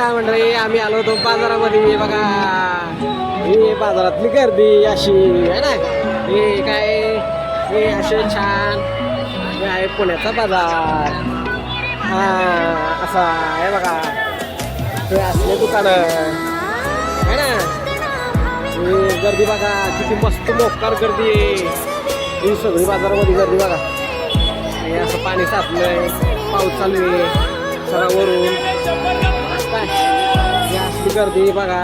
काय मंडळी आम्ही आलो होतो बाजारामध्ये. बघा. ही बाजारातली गर्दी अशी आहे ना? हे काय? हे असे छान. हे आहे पुण्याचा बाजार. हा असा आहे बघा. हे असले दुकानं. आहे ना? हे गर्दी बघा. किती मस्त मोकार गर्दी आहे. ही सगळी बाजारामध्ये गर्दी बघा. हे असं पाणी साचलंय. पाऊस चालू आहे. सरावरून असली गर्दी बघा.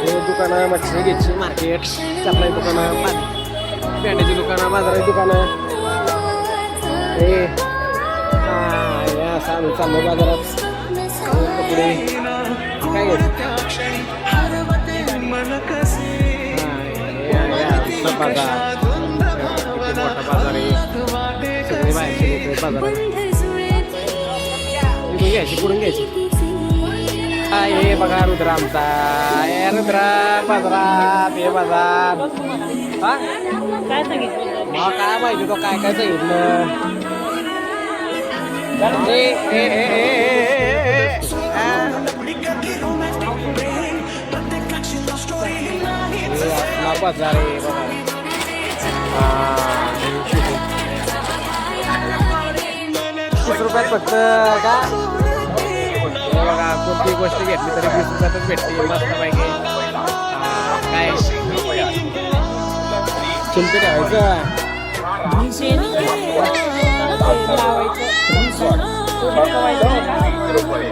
हे दुकानं मच्छी घ्यायची मार्केट चपलाई दुकानं पाणी. पेंड्याची दुकानं बाजाराची दुकानं. हे. आम्ही चाललो बाजारात. कपडे. काय घ्यायचं? आहे बाजार. किती मोठा बाजार आहे. सगळे बाहेरचे बाजारात. इथून घ्यायची कुठून घ्यायची. काय हे बघा रुद्र आमचा हे रुद्र बाजारात हे बाजार हा काय सांगितलं मग काय माहिती तो काय काय सांगितलं ए, ए, ए, ए, ए, ए, ए, हा. हे आपला बाजार आहे बघा हा, हे shooting. वीस रुपयात फक्त का हे बघा कोणती गोष्ट घेतली तरी वीस रुपयातच भेटते मस्त हा, काय? चिंते ठेवायचं?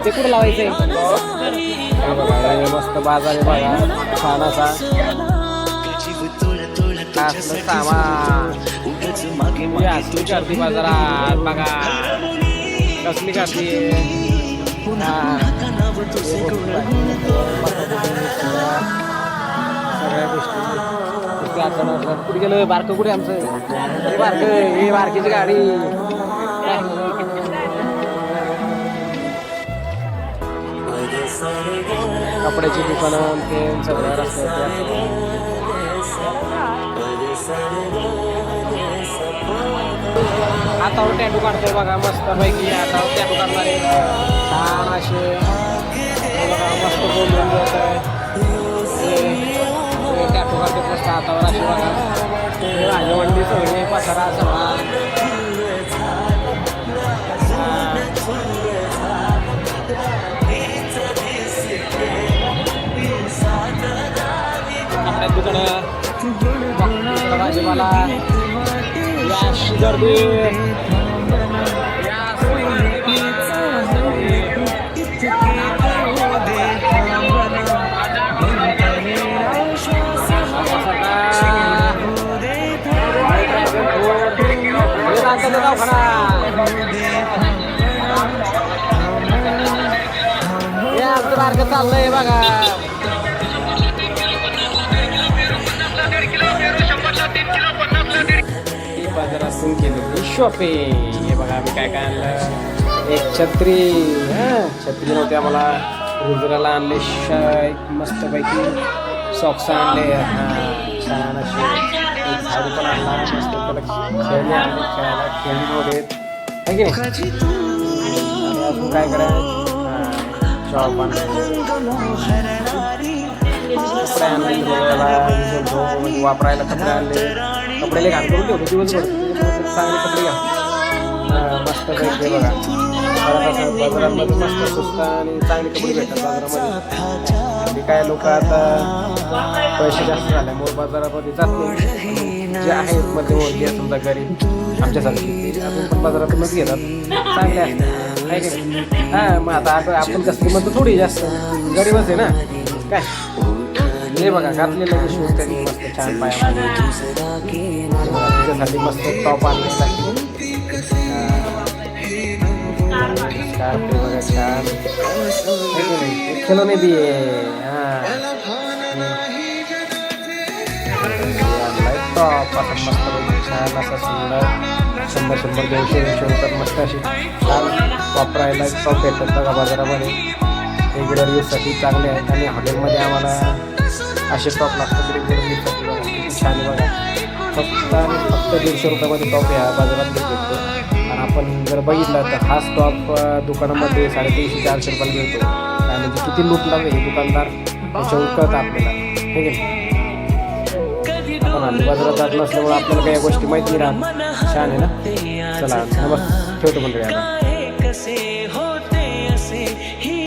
ते कुठं लावायचंय? मस्त बाजार बघा छान असा सामान. बाजारात बघा. कसली गर्दी पुन्हा हा. सगळ्या गोष्टी किती कुठे गेलं बारकं कुठे आमचं हे बारकं हे बारकीची गाडी काय? कपड्याची दुकानं ते सगळं रस्त्यावर हातावर टॅटू काढतोय बघा मस्त पैकी हातावर टॅटू काढणारे छान असे मस्त बोलून देत आहे टॅटू काढते मस्त हातावर असे बघा राजवंडी पसारा भाजीपाला गर्दी हे आमचं बारकं चाललंय बघा ही बाजारातून केलेली शॉपिंग हे बघा आम्ही काय काय आणलं एक छत्री हां छत्री नव्हती आम्हाला रुद्राला आणले शाय मस्तपैकी सॉक्स आणले हां छान असे झाडू पण आणला मस्त खेळायला खेळून वगैरे आहे की नाही? अजून काय करायचं कपडे आणले वापरायला कपडे आणले. कपडे लय घाण करून ठेवतो दिवसभर. चांगले कपडे घ्या मस्त पैकी बघा. बाजारामध्ये मस्त स्वस्त आणि चांगले कपडे भेटतात बाजारामध्ये. आणि काय लोक आता पैसे जास्त झाल्यामुळे बाजारामध्ये जात नाही. जे आहेत म्हणजे मध्यमवर्गीय समजा गरीब आमच्यासारखे. ते अजून पण बाजारातूनच घेतात. चांगले असतात. नाही? हा मग आता आपण- आपण कसली म्हणतो थोडी जास्त. गरीबच आहे ना? काय? हे बघा घातलेलं शूज त्यांनी मस्त छान पाया त्याच्यासाठी मस्त टॉप आणलेला बघा छान हे खिलोने बी हा टॉप असा मस्त छान असा सुंदर शंभर शंभर दोनशे दोनशे रुपयात मस्त अशी छान वापरायला टॉप भेटतात बघा बाजारामध्ये रेग्युलर यूजसाठी चांगले आहेत आणि हॉटेलमध्ये आम्हाला असे टॉप लागतात रेग्युलर यूजसाठी बघा छान बघा फक्त आणि फक्त दीडशे रुपयामध्ये टॉप या बाजारात आणि आपण जर बघितलं तर हा स्टॉक दुकानामध्ये साडेतीनशे चारशे रुपयाला मिळतो. काय म्हणजे किती लुटला हे दुकानदार त्याच्यावर कळतं आपल्याला ठीक आहे आपण हल्ली बाजारात जात नसल्यामुळे आपल्याला काही गोष्टी माहिती नाही राहत. छान आहे ना? चला नमस्ते ठेवतो मंडळी आता.